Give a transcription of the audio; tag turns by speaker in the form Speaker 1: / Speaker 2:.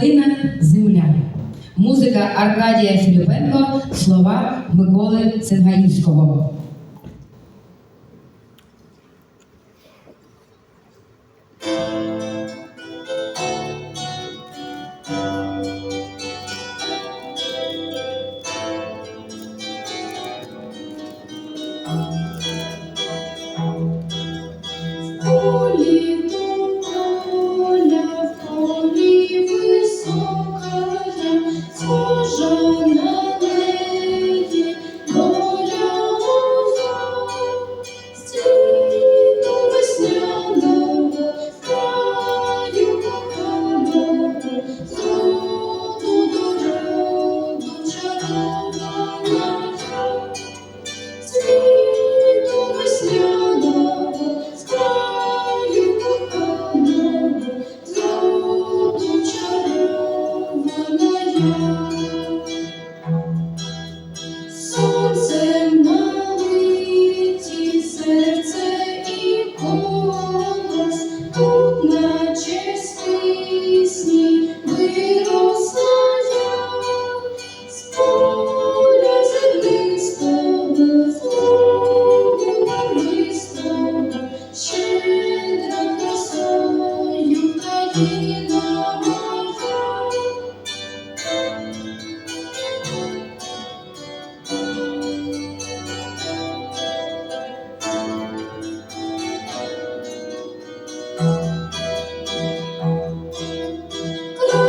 Speaker 1: Пине земля. Музика Аркадія Філіпенко, слова Миколи Цингаївського.
Speaker 2: Полі заслужена.